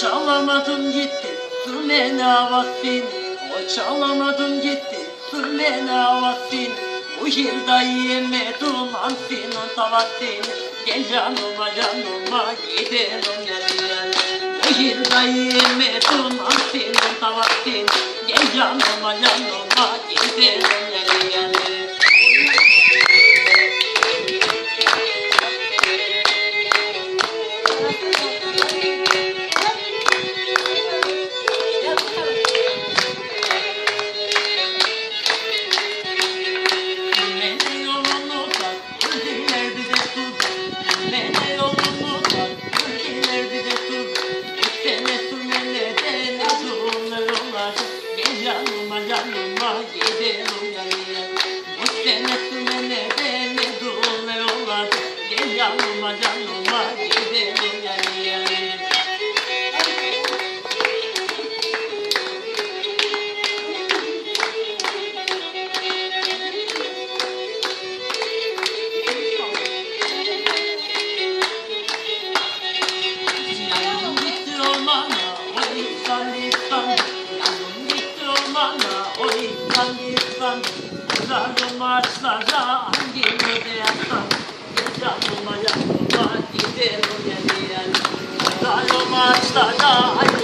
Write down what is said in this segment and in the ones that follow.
çalamadım gitti Sümena vaktin. O çalamadım gitti Sümena vaktin. Bu yılda yemedim antinan tavattin Gel canıma canıma gidelim nereye Bu yılda yemedim antinan tavattin Gel canıma canıma gidelim nereye Sürmene de ne durumlar olar. Gel yanıma yanıma gidelim insan insan. Yandım gitti ormana, o insan insan. Thank you.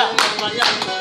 sbagliato, sbagliato.